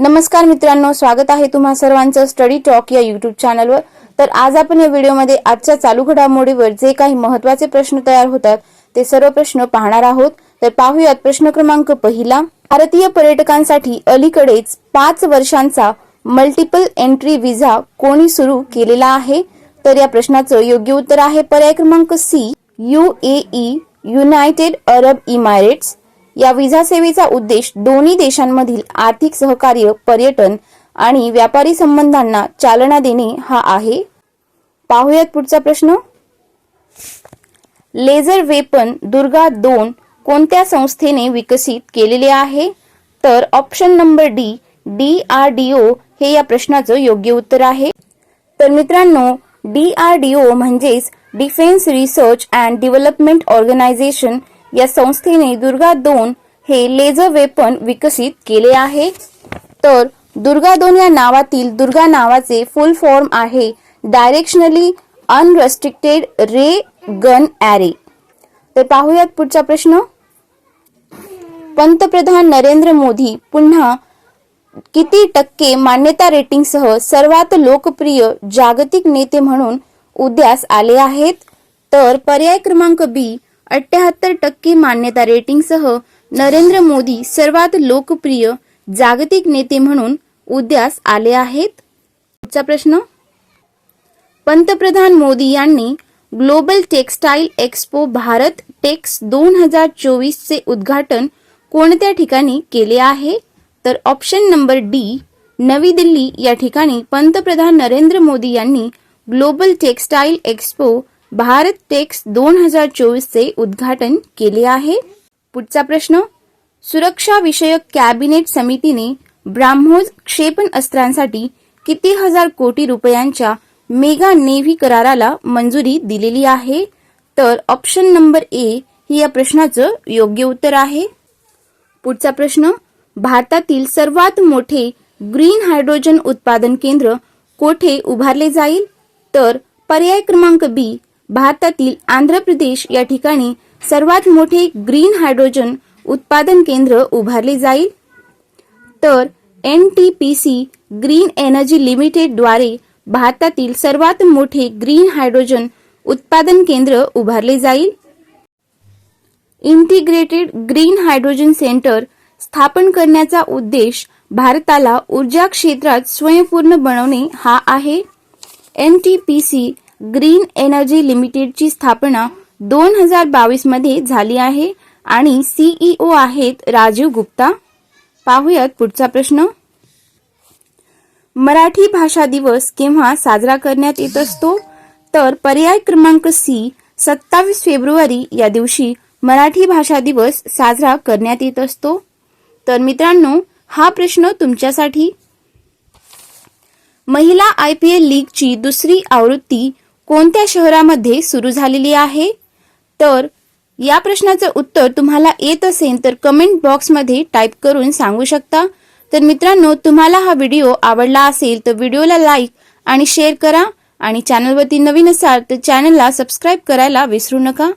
नमस्कार मित्रांनो स्वागत आहे तुम्हा सर्वांचं स्टडी टॉक या युट्यूब चॅनलवर तर आज आपण या व्हिडिओमध्ये आजच्या चालू घडामोडीवर जे काही महत्त्वाचे प्रश्न तयार होतात ते सर्व प्रश्न पाहणार आहोत. तर पाहूयात प्रश्न क्रमांक पहिला. भारतीय पर्यटकांसाठी अलीकडेच पाच वर्षांचा मल्टिपल एंट्री विजा कोणी सुरू केलेला आहे? तर या प्रश्नाचं योग्य उत्तर आहे पर्याय क्रमांक C U A United Arab Emirates या विजा सेवेचा उद्देश दोन्ही देशांमधील आर्थिक सहकार्य पर्यटन आणि व्यापारी संबंधांना चालना देणे हा आहे. पाहूयात पुढचा प्रश्न. लेझर वेपन दुर्गा दोन कोणत्या संस्थेने विकसित केलेले आहे? तर option number D D R D O हे या प्रश्नाचं योग्य उत्तर आहे. तर मित्रांनो डी आर डी ओ म्हणजेच defence research and development organisation या संस्थेने दुर्गा दोन हे लेझर वेपन विकसित केले आहे. तर दुर्गा दोन या नावातील दुर्गा नावाचे फुल फॉर्म आहे. Directionally unrestricted ray gun array तर पाहूयात पुढचा प्रश्न. पंतप्रधान नरेंद्र मोदी पुन्हा किती टक्के मान्यता रेटिंगसह सर्वात लोकप्रिय जागतिक नेते म्हणून उद्यास आले आहेत? तर पर्याय क्रमांक बी अठ्याहत्तर टक्के मान्यता रेटिंगसह नरेंद्र मोदी सर्वात लोकप्रिय जागतिक नेते म्हणून उद्यास आले आहेत. पुढचा प्रश्न. पंतप्रधान मोदी यांनी global textile expo Bharat Tex दोन हजार चोवीसचे उद्घाटन कोणत्या ठिकाणी केले आहे? तर ऑप्शन नंबर डी नवी दिल्ली या ठिकाणी पंतप्रधान नरेंद्र मोदी यांनी global textile expo Bharat Tex दोन हजार चोवीसचे उद्घाटन केले आहे. पुढचा प्रश्न सुरक्षा विषयक कॅबिनेट समितीने ब्राह्मोस क्षेपणास्त्रांसाठी किती हजार कोटी रुपयांच्या मेगा नेव्ही कराराला मंजुरी दिलेली आहे? तर ऑप्शन नंबर ए ही या प्रश्नाचं योग्य उत्तर आहे. पुढचा प्रश्न भारतातील सर्वात मोठे ग्रीन हायड्रोजन उत्पादन केंद्र कोठे उभारले जाईल? तर पर्याय क्रमांक बी भारतातील आंध्र प्रदेश या ठिकाणी सर्वात मोठे ग्रीन हायड्रोजन उत्पादन केंद्र उभारले जाईल. तर N T P C green energy लिमिटेडद्वारे भारतातील सर्वात मोठे ग्रीन हायड्रोजन उत्पादन केंद्र उभारले जाईल. इंटिग्रेटेड ग्रीन हायड्रोजन सेंटर स्थापन करण्याचा उद्देश भारताला ऊर्जा क्षेत्रात स्वयंपूर्ण बनवणे हा आहे. N T P C green energy लिमिटेडची स्थापना दोन हजार बावीसमध्ये झाली आहे आणि सीईओ आहेत राजीव गुप्ता. पाहूयात पुढचा प्रश्न. मराठी भाषा दिवस केव्हा साजरा करण्यात येत असतो? तर पर्याय क्रमांक सी सत्तावीस फेब्रुवारी या दिवशी मराठी भाषा दिवस साजरा करण्यात येत असतो. तर मित्रांनो हा प्रश्न तुमच्यासाठी. महिला आय पी एल लीगची दुसरी आवृत्ती कोणत्या शहरामध्ये सुरू झालेली आहे? तर या प्रश्नाचं उत्तर तुम्हाला येत असेल तर कमेंट बॉक्समध्ये टाईप करून सांगू शकता. तर मित्रांनो तुम्हाला हा व्हिडिओ आवडला असेल तर व्हिडिओला लाईक आणि शेअर करा. आणि चॅनलवरती नवीन असाल तर चॅनलला सबस्क्राईब करायला विसरू नका.